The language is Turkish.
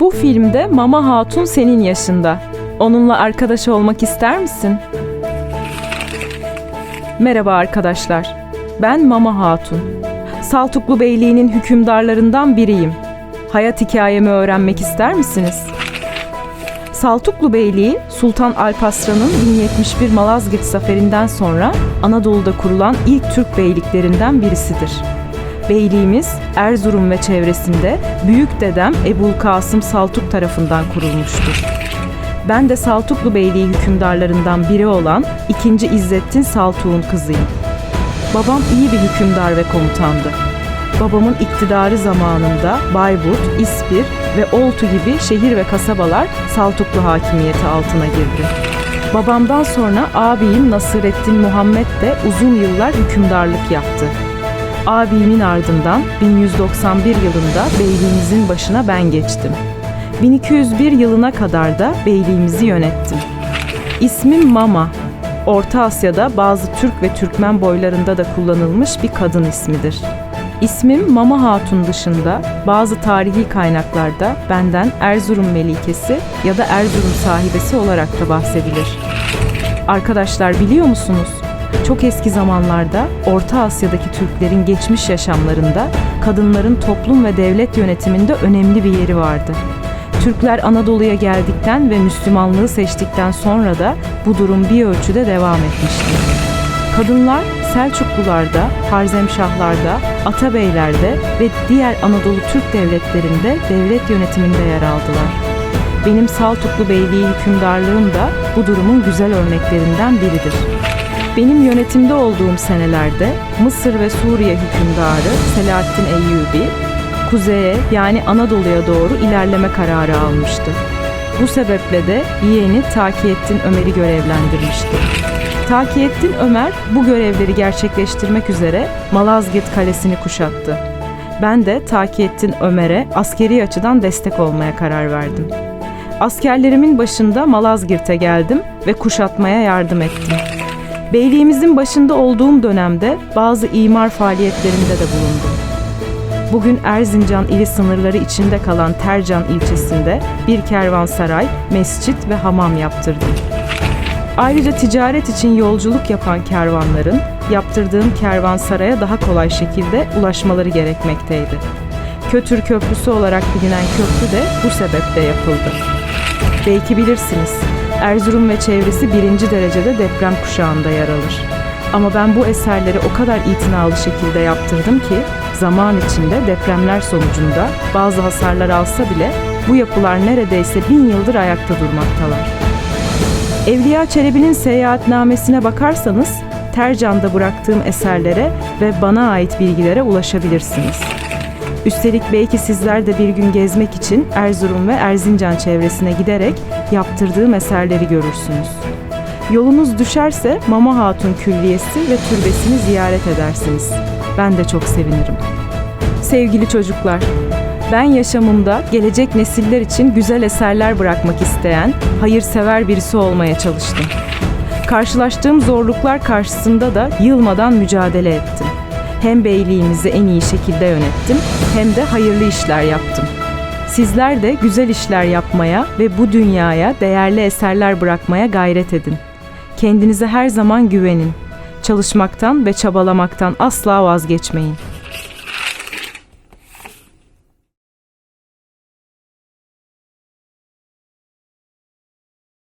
Bu filmde Mama Hatun senin yaşında. Onunla arkadaş olmak ister misin? Merhaba arkadaşlar. Ben Mama Hatun. Saltuklu Beyliği'nin hükümdarlarından biriyim. Hayat hikayemi öğrenmek ister misiniz? Saltuklu Beyliği, Sultan Alparslan'ın 1071 Malazgirt zaferinden sonra Anadolu'da kurulan ilk Türk beyliklerinden birisidir. Beyliğimiz Erzurum ve çevresinde büyük dedem Ebul Kasım Saltuk tarafından kurulmuştur. Ben de Saltuklu Beyliği hükümdarlarından biri olan 2. İzzettin Saltuk'un kızıyım. Babam iyi bir hükümdar ve komutandı. Babamın iktidarı zamanında Bayburt, İspir ve Oltu gibi şehir ve kasabalar Saltuklu hakimiyeti altına girdi. Babamdan sonra ağabeyim Nasrettin Muhammed de uzun yıllar hükümdarlık yaptı. Abimin ardından 1191 yılında beyliğimizin başına ben geçtim. 1201 yılına kadar da beyliğimizi yönettim. İsmim Mama. Orta Asya'da bazı Türk ve Türkmen boylarında da kullanılmış bir kadın ismidir. İsmim Mama Hatun dışında bazı tarihi kaynaklarda benden Erzurum Melikesi ya da Erzurum sahibesi olarak da bahsedilir. Arkadaşlar biliyor musunuz? Çok eski zamanlarda Orta Asya'daki Türklerin geçmiş yaşamlarında kadınların toplum ve devlet yönetiminde önemli bir yeri vardı. Türkler Anadolu'ya geldikten ve Müslümanlığı seçtikten sonra da bu durum bir ölçüde devam etmişti. Kadınlar Selçuklularda, Harzemşahlarda, Atabeylerde ve diğer Anadolu Türk devletlerinde devlet yönetiminde yer aldılar. Benim Saltuklu Beyliği hükümdarlığım da bu durumun güzel örneklerinden biridir. Benim yönetimde olduğum senelerde Mısır ve Suriye hükümdarı Selahaddin Eyyubi, kuzeye yani Anadolu'ya doğru ilerleme kararı almıştı. Bu sebeple de yeğeni Takiyettin Ömer'i görevlendirmişti. Takiyettin Ömer bu görevleri gerçekleştirmek üzere Malazgirt Kalesi'ni kuşattı. Ben de Takiyettin Ömer'e askeri açıdan destek olmaya karar verdim. Askerlerimin başında Malazgirt'e geldim ve kuşatmaya yardım ettim. Beyliğimizin başında olduğum dönemde bazı imar faaliyetlerinde de bulundum. Bugün Erzincan ili sınırları içinde kalan Tercan ilçesinde bir kervansaray, mescit ve hamam yaptırdım. Ayrıca ticaret için yolculuk yapan kervanların yaptırdığım kervansaraya daha kolay şekilde ulaşmaları gerekmekteydi. Kötür Köprüsü olarak bilinen köprü de bu sebeple yapıldı. Belki bilirsiniz, Erzurum ve çevresi birinci derecede deprem kuşağında yer alır. Ama ben bu eserleri o kadar itinalı şekilde yaptırdım ki zaman içinde depremler sonucunda bazı hasarlar alsa bile bu yapılar neredeyse bin yıldır ayakta durmaktalar. Evliya Çelebi'nin seyahatnamesine bakarsanız Tercan'da bıraktığım eserlere ve bana ait bilgilere ulaşabilirsiniz. Üstelik belki sizler de bir gün gezmek için Erzurum ve Erzincan çevresine giderek yaptırdığım eserleri görürsünüz. Yolunuz düşerse Mama Hatun Külliyesi ve türbesini ziyaret edersiniz. Ben de çok sevinirim. Sevgili çocuklar, ben yaşamımda gelecek nesiller için güzel eserler bırakmak isteyen, hayırsever birisi olmaya çalıştım. Karşılaştığım zorluklar karşısında da yılmadan mücadele ettim. Hem beyliğimizi en iyi şekilde yönettim hem de hayırlı işler yaptım. Sizler de güzel işler yapmaya ve bu dünyaya değerli eserler bırakmaya gayret edin. Kendinize her zaman güvenin. Çalışmaktan ve çabalamaktan asla vazgeçmeyin.